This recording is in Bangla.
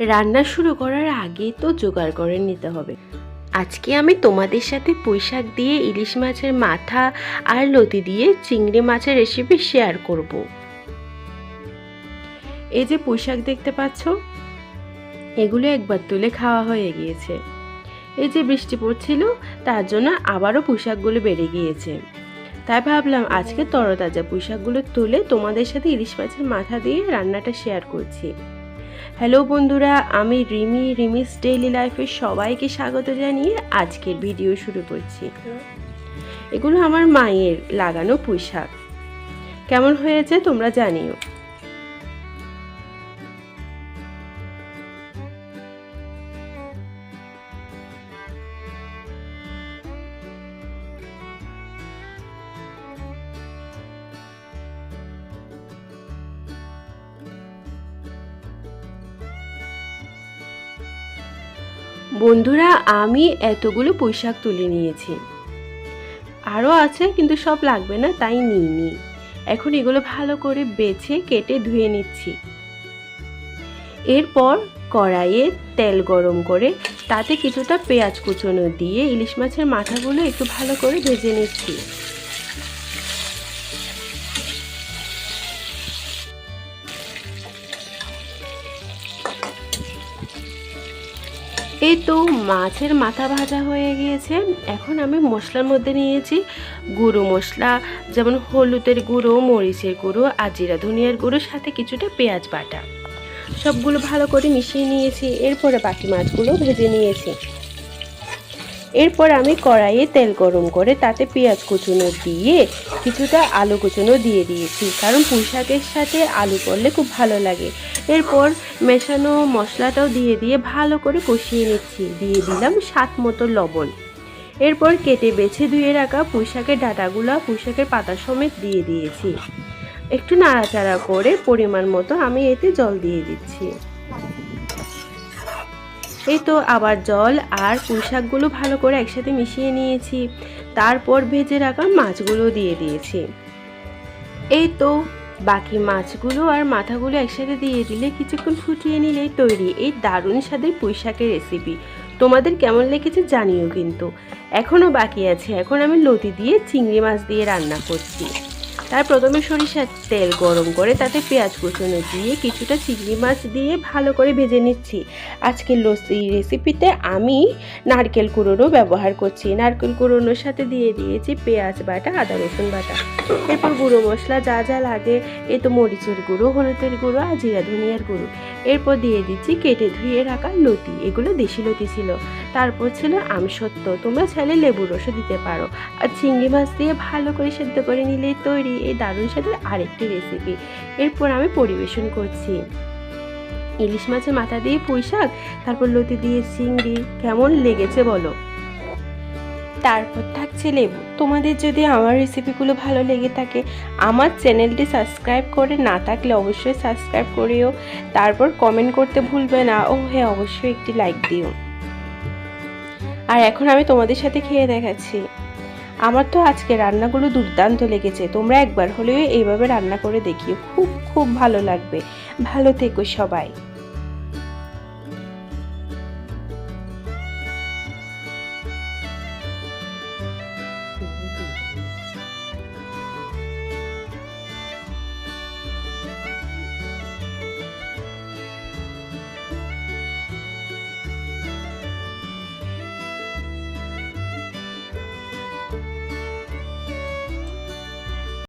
রান্না শুরু করার আগে তো জোগাড় করে নিতে হবে। আজকে আমি তোমাদের সাথে পুঁইশাক দিয়ে, ইলিশ মাছের মাথা আর লতি দিয়ে চিংড়ি মাছের রেসিপি শেয়ার করব। এই যে পুঁইশাক দেখতে পাচ্ছ, এগুলো একবার তুলে খাওয়া হয়ে গিয়েছে। এই যে বৃষ্টি পড়ছিল, তার জন্য আবারও পুঁইশাকগুলো বেড়ে গিয়েছে। তাই ভাবলাম আজকে তরতাজা পুঁইশাকগুলো তুলে তোমাদের সাথে ইলিশ মাছের মাথা দিয়ে রান্নাটা শেয়ার করছি। হ্যালো বন্ধুরা, আমি রিমি, রিমিস ডেইলি লাইফে সবাইকে স্বাগত জানিয়ে আজকের ভিডিও শুরু করছি। এগুলো আমার মায়ের লাগানো পোশাক। কেমন হয়েছে তোমরা জানিও। বন্ধুরা, আমি এতগুলো পুঁইশাক তুলে নিয়েছি। আরও আছে, কিন্তু সব লাগবে না, তাই নিই নিইনি এখন এগুলো ভালো করে বেছে, কেটে ধুয়ে নিচ্ছি। এরপর কড়াইয়ে তেল গরম করে তাতে কিছুটা পেঁয়াজ কুচনো দিয়ে ইলিশ মাছের মাথাগুলো একটু ভালো করে ভেজে নিচ্ছি। এই তো মাছের মাথা ভাজা হয়ে গিয়েছে। এখন আমি মশলার মধ্যে নিয়েছি গুঁড়ো মশলা, যেমন হলুদের গুঁড়ো, মরিচের গুঁড়ো আর জিরা ধনিয়ার গুঁড়ো সাথে কিছুটা পেঁয়াজ বাটা। সবগুলো ভালো করে মিশিয়ে নিয়েছি। এরপরে বাকি মাছগুলো ভেজে নিয়েছি। এরপর আমি কড়াইয়ে তেল গরম করে তাতে পেঁয়াজ কুচুনো দিয়ে কিছুটা আলু কুচুনো দিয়ে দিয়েছি। কারণ পুঁই শাকের সাথে আলু করলে খুব ভালো লাগে। এরপর মেশানো মশলাটাও দিয়ে দিয়ে ভালো করে কষিয়ে নিচ্ছি। দিয়ে দিলাম স্বাদ মতো লবণ। এরপর কেটে বেছে ধুয়ে রাখা পুঁই শাকের ডাঁটাগুলো পুঁই শাকের পাতা সমেত দিয়ে দিয়েছি। একটু নাড়াচাড়া করে পরিমাণ মতো আমি এতে জল দিয়ে দিচ্ছি। এই তো আবার জল আর পুঁই শাকগুলো ভালো করে একসাথে মিশিয়ে নিয়েছি। তারপর ভেজে রাখা মাছগুলো দিয়ে দিয়েছি। এই তো বাকি মাছগুলো আর মাথাগুলো একসাথে দিয়ে দিলে কিছুক্ষণ ফুটিয়ে নিলেই তৈরি এই দারুণ স্বাদের পুঁই শাকের রেসিপি তোমাদের কেমন লেগেছে জানিও কিন্তু। এখনও বাকি আছে। এখন আমি লতি দিয়ে চিংড়ি মাছ দিয়ে রান্না করছি। তার প্রথমে সরিষার তেল গরম করে তাতে পেঁয়াজ কুচনো দিয়ে কিছুটা চিংড়ি মাছ দিয়ে ভালো করে ভেজে নিচ্ছি। আজকের লস্যি রেসিপিতে আমি নারকেল কুড়োনো ব্যবহার করছি। নারকেল কুড়োনোর সাথে দিয়ে দিয়েছি পেঁয়াজ বাটা, আদা রসুন বাটা। এরপর গুঁড়ো মশলা, যা যা লাগে, এ তো মরিচের গুঁড়ো, হলুদের গুঁড়ো আর জিরা ধনিয়ার গুঁড়ো। এরপর দিয়ে দিচ্ছি কেটে ধুয়ে রাখা লতি। এগুলো দেশি লতি ছিল। তারপর ছিল আমসত্ত্ব। তোমরা চাইলে লেবুর রসও দিতে পারো। আর চিংড়ি মাছ দিয়ে ভালো করে সেদ্ধ করে নিলেই তৈরি এই দারুণ স্বাদের আরেকটি রেসিপি এরপর আমি পরিবেশন করছি। ইলিশ মাছের মাথা দিয়ে পুঁই শাক, তারপর লতি দিয়ে চিংড়ি, কেমন লেগেছে বলো? তারপর থাকছে লেবু। তোমাদের যদি আমার রেসিপিগুলো ভালো লেগে থাকে, আমার চ্যানেলটি সাবস্ক্রাইব করে না থাকলে অবশ্যই সাবস্ক্রাইব করিও। তারপর কমেন্ট করতে ভুলবে না। ও হ্যাঁ অবশ্যই একটি লাইক দিও। আর এখন আমি তোমাদের সাথে খেয়ে দেখাচ্ছি। আমার তো আজকে রান্নাগুলো দুর্দান্ত লেগেছে। তোমরা একবার হলেও এইভাবে রান্না করে দেখিও। খুব খুব ভালো লাগবে। ভালো থেকো সবাই।